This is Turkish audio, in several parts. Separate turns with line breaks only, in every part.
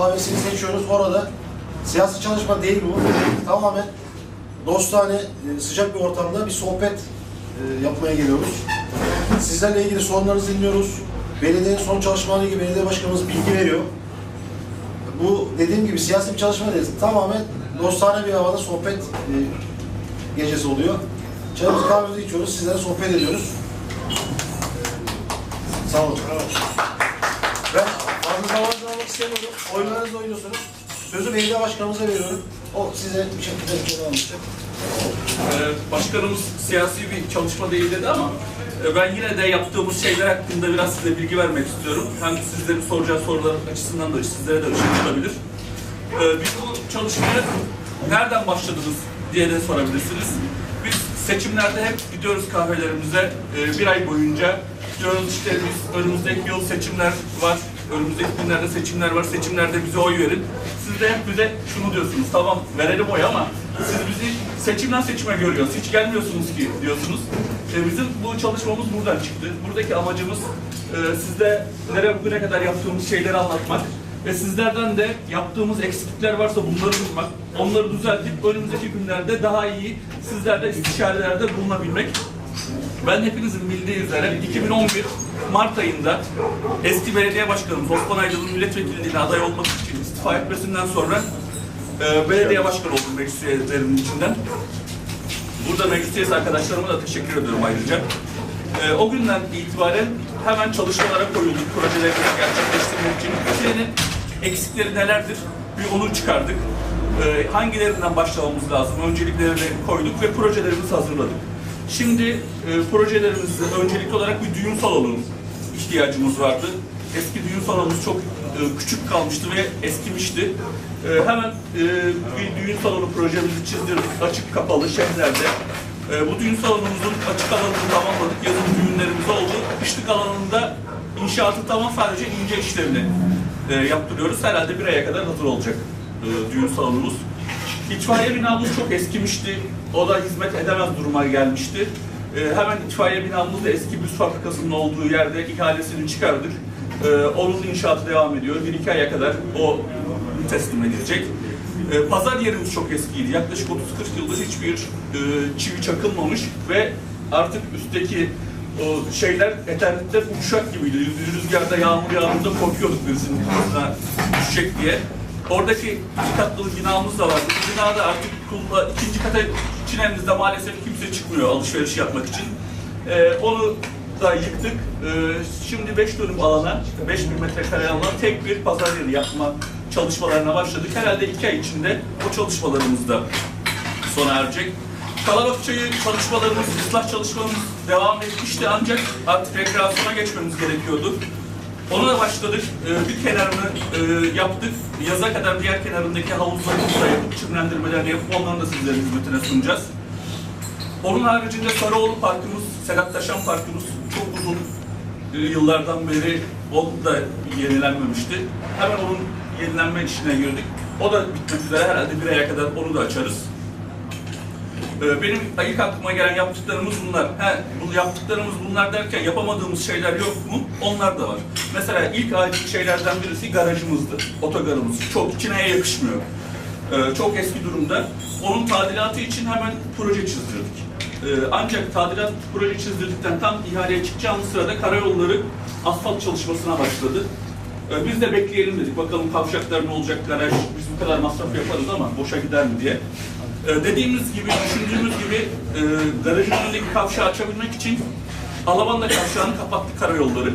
kahvesini seçiyoruz. Orada siyasi çalışma değil bu. Tamamen dostane, e, sıcak bir ortamda bir sohbet e, yapmaya geliyoruz. Sizlerle ilgili sorunlarınızı dinliyoruz. Belediyenin son çalışmaları ilgili belediye başkanımız bilgi veriyor. Bu dediğim gibi siyasi bir çalışma değil. Tamamen dostane bir havada sohbet e, gecesi oluyor. Çayımızı kahvemizi içiyoruz. Sizlere sohbet ediyoruz. Sağ olun. Ben fazla zamanınızı almak istemiyorum. Oyunlarınızı oynuyorsunuz. Sözü belediye başkanımıza veriyorum. O size bir şekilde bir şey almıştır.
Ee, Başkanımız siyasi bir çalışma değil dedi ama e, ben yine de yaptığımız şeyler hakkında biraz size bilgi vermek istiyorum. Hem sizlerin soracağı sorular açısından da sizlere de ışık tutabilir. Ee, Biz bu çalışmaya nereden başladınız diye de sorabilirsiniz. Biz seçimlerde hep gidiyoruz kahvelerimize e, bir ay boyunca diyoruz işte biz önümüzdeki yıl seçimler var, önümüzdeki günlerde seçimler var, seçimlerde bize oy verin. Siz de hep bize şunu diyorsunuz, tamam verelim oy ama siz bizi seçimden seçime görüyorsunuz, hiç gelmiyorsunuz ki diyorsunuz. E, bizim bu çalışmamız buradan çıktı. Buradaki amacımız e, sizde nereye bugüne kadar yaptığımız şeyleri anlatmak ve sizlerden de yaptığımız eksiklikler varsa bunları bulmak, onları düzeltip önümüzdeki günlerde daha iyi sizlerle istişarelerde bulunabilmek. Ben hepinizin bildiği üzere 2011 Mart ayında eski belediye başkanımız Osman Aydın'ın milletvekilliğine aday olmak için istifa etmesinden sonra e, belediye başkanı oldum meclis üyelerinin içinden. Burada meclis üyesi arkadaşlarıma da teşekkür ediyorum ayrıca. E, o günden itibaren hemen çalışmalara koyulduk projelerimizi gerçekleştirmek için. Ülkenin eksikleri nelerdir? Bir onu çıkardık. E, hangilerinden başlamamız lazım? Önceliklerini koyduk ve projelerimizi hazırladık. Şimdi e, projelerimizde öncelikli olarak bir düğün salonu ihtiyacımız vardı. Eski düğün salonumuz çok e, küçük kalmıştı ve eskimişti. E, hemen e, bir düğün salonu projemizi çizdirdik. Açık kapalı şehirlerde. E, bu düğün salonumuzun açık alanını tamamladık. Yazın düğünlerimiz oldu. Kışlık alanında inşaatı tamam sadece ince işlerini e, yaptırıyoruz. Herhalde bir aya kadar hazır olacak e, düğün salonumuz. İtfaiye binamız çok eskimişti. O da hizmet edemez duruma gelmişti. Ee, hemen itfaiye binamız da eski büs fabrikasının olduğu yerde ihalesini çıkardık. Ee, onun inşaatı devam ediyor. Bir iki aya kadar o teslim edilecek. Ee, pazar yerimiz çok eskiydi. Yaklaşık 30-40 yıldır hiçbir e, çivi çakılmamış ve artık üstteki o şeyler, eternetler uçak gibiydi. Rüzgarda, yağmur yağdığında korkuyorduk birisinin düşecek diye. Oradaki iki katlı binamız da vardı. Bu binada artık kulla, ikinci kata çinemizde maalesef kimse çıkmıyor alışveriş yapmak için. Ee, onu da yıktık. Ee, şimdi 5 dönüm alana, 5 bin metrekare alana tek bir pazar yeri yapma çalışmalarına başladık. Herhalde iki ay içinde o çalışmalarımız da sona erecek. Kalabalıkçayı çalışmalarımız, ıslah çalışmalarımız devam etmişti ancak artık rekreasyona geçmemiz gerekiyordu. Ona da başladık. Ee, bir kenarını e, yaptık. Yaza kadar diğer kenarındaki havuzlarımızı da yapıp çimlendirmelerini yapıp onların da sizlerin hizmetine sunacağız. Onun haricinde Sarıoğlu Parkımız, Sedat Taşan Parkımız çok uzun e, yıllardan beri o da yenilenmemişti. Hemen onun yenilenme işine girdik. O da bitmek üzere herhalde bir aya kadar onu da açarız. Ee, Benim ilk aklıma gelen yaptıklarımız bunlar. He, bu yaptıklarımız bunlar derken yapamadığımız şeyler yok mu? Onlar da var. Mesela ilk acil şeylerden birisi garajımızdı. Otogarımız. Çok içine yakışmıyor. Ee, çok eski durumda. Onun tadilatı için hemen proje çizdirdik. Ee, ancak tadilat proje çizdirdikten tam ihaleye çıkacağımız sırada karayolları asfalt çalışmasına başladı. Biz de bekleyelim dedik. Bakalım kavşaklar ne olacak, garaj, biz bu kadar masraf yaparız ama boşa gider mi diye. Ee, Dediğimiz gibi, düşündüğümüz gibi e, garajın önündeki kavşağı açabilmek için Alabanda kavşağını kapattık karayolları.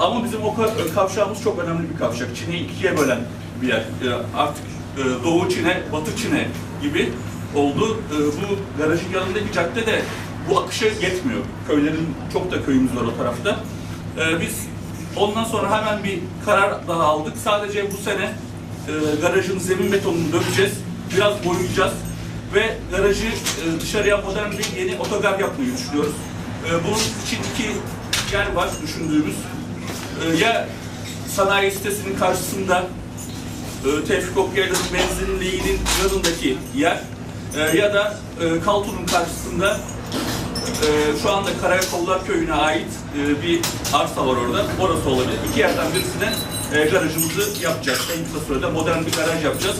Ama bizim o ka- kavşağımız çok önemli bir kavşak. Çin'i ikiye bölen bir yer. Ee, Artık e, Doğu Çin'e, Batı Çin'e gibi oldu. Ee, Bu garajın yanındaki cadde de bu akışa yetmiyor. Köylerin, çok da köyümüz var o tarafta. Ee, Biz ondan sonra hemen bir karar daha aldık. Sadece bu sene e, garajın zemin betonunu dökeceğiz. Biraz boyayacağız ve garajı e, dışarıya modern bir yeni otogar yapmayı düşünüyoruz. E, bunun için iki yer var düşündüğümüz. E, ya sanayi sitesinin karşısında e, Tevfik Okyaylı'nın benzinliğinin yanındaki yer e, ya da e, Kaltun'un karşısında e, şu anda Karayakollar Köyü'ne ait e, bir arsa var orada. Orası olabilir. İki yerden birisine e, garajımızı yapacağız. En kısa sürede modern bir garaj yapacağız.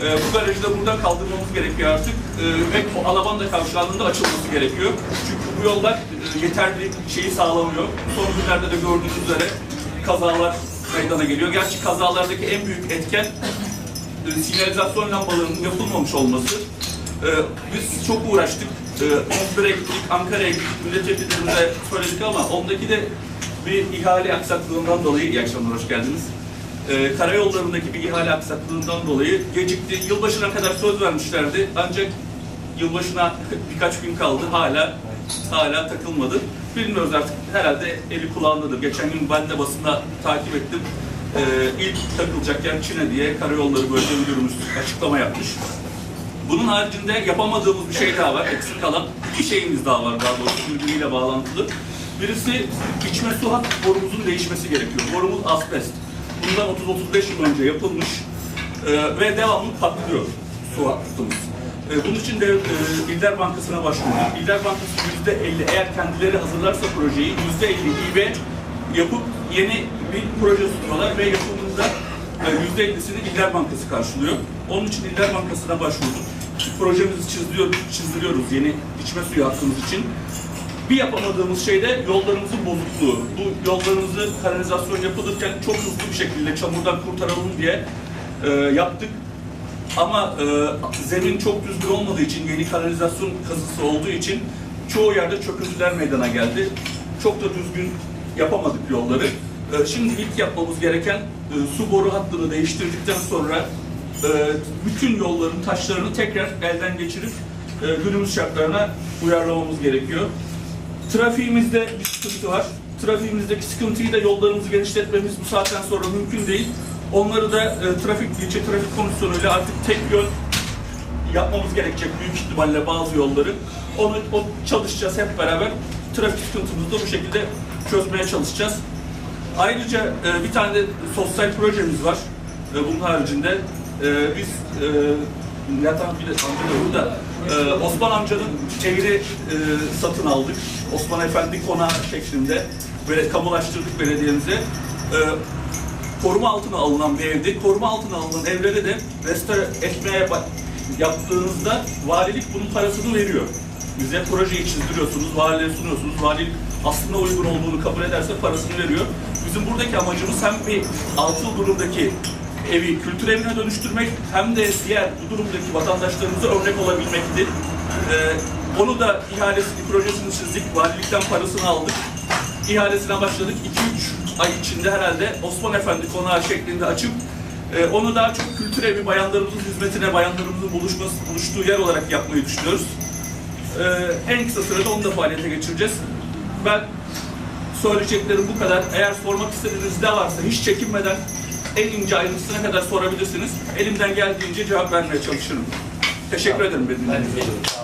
E, bu garajı da buradan kaldırmamız gerekiyor artık. E, ve o Alabanda kavşağının açılması gerekiyor. Çünkü bu yollar e, yeterli şeyi sağlamıyor. Son günlerde de gördüğünüz üzere kazalar meydana geliyor. Gerçi kazalardaki en büyük etken e, sinyalizasyon lambalarının yapılmamış olması. E, biz çok uğraştık. E, İzmir'e gittik, Ankara'ya gittik, milletvekillerimize söyledik ama ondaki de bir ihale aksaklığından dolayı, iyi akşamlar, hoş geldiniz. E, karayollarındaki bir ihale aksaklığından dolayı gecikti. Yılbaşına kadar söz vermişlerdi ancak yılbaşına birkaç gün kaldı hala hala takılmadı. Bilmiyoruz artık herhalde eli kulağındadır. Geçen gün ben de basında takip ettim. Ee, ilk takılacak yer Çin'e diye Karayolları Bölge Müdürümüz açıklama yapmış. Bunun haricinde yapamadığımız bir şey daha var, eksik kalan. iki şeyimiz daha var daha doğrusu birbiriyle bağlantılı. Birisi içme su hat borumuzun değişmesi gerekiyor. Borumuz asbest. Bundan 30-35 yıl önce yapılmış ee, ve devamlı patlıyor su hattımız. Ee, bunun için de e, İller Bankası'na başvurduk. İller Bankası yüzde 50 eğer kendileri hazırlarsa projeyi yüzde 50 İB yapıp yeni bir proje sunuyorlar ve yapımında yüzde 50'sini İller Bankası karşılıyor. Onun için İller Bankası'na başvurduk. Projemizi çiziyoruz, çizdiriyoruz yeni içme suyu hattımız için. Bir yapamadığımız şey de yollarımızın bozukluğu. Bu yollarımızı kanalizasyon yapılırken çok hızlı bir şekilde çamurdan kurtaralım diye e, yaptık. Ama e, zemin çok düzgün olmadığı için, yeni kanalizasyon kazısı olduğu için çoğu yerde çöküntüler meydana geldi. Çok da düzgün yapamadık yolları. E, şimdi ilk yapmamız gereken e, su boru hattını değiştirdikten sonra e, bütün yolların taşlarını tekrar elden geçirip e, günümüz şartlarına uyarlamamız gerekiyor. Trafiğimizde bir sıkıntı var. Trafiğimizdeki sıkıntıyı da yollarımızı genişletmemiz bu saatten sonra mümkün değil. Onları da e, trafik, ilçe trafik komisyonuyla artık tek yön yapmamız gerekecek büyük ihtimalle bazı yolları. Onu o çalışacağız hep beraber. Trafik sıkıntımızı da bu şekilde çözmeye çalışacağız. Ayrıca e, bir tane de sosyal projemiz var. E, bunun haricinde e, biz e, de amca da burada. E, Osman amcanın evini e, satın aldık. Osman Efendi konağı şeklinde böyle kamulaştırdık belediyemize. E, koruma altına alınan bir evdi. Koruma altına alınan evlere de restore etmeye yaptığınızda valilik bunun parasını veriyor. Bize projeyi çizdiriyorsunuz, valiliğe sunuyorsunuz. Valilik aslında uygun olduğunu kabul ederse parasını veriyor. Bizim buradaki amacımız hem bir altı durumdaki evi kültür evine dönüştürmek hem de diğer bu durumdaki vatandaşlarımıza örnek olabilmekti. Ee, onu da ihalesini, projesini çizdik, valilikten parasını aldık. İhalesine başladık. 2-3 ay içinde herhalde Osman Efendi konağı şeklinde açıp e, onu daha çok kültür evi bayanlarımızın hizmetine, bayanlarımızın buluşması, buluştuğu yer olarak yapmayı düşünüyoruz. Ee, en kısa sürede onu da faaliyete geçireceğiz. Ben söyleyeceklerim bu kadar. Eğer sormak istediğiniz ne varsa hiç çekinmeden en ince ayrıntısına kadar sorabilirsiniz. Elimden geldiğince cevap vermeye çalışırım. Teşekkür ederim benim.
Ben de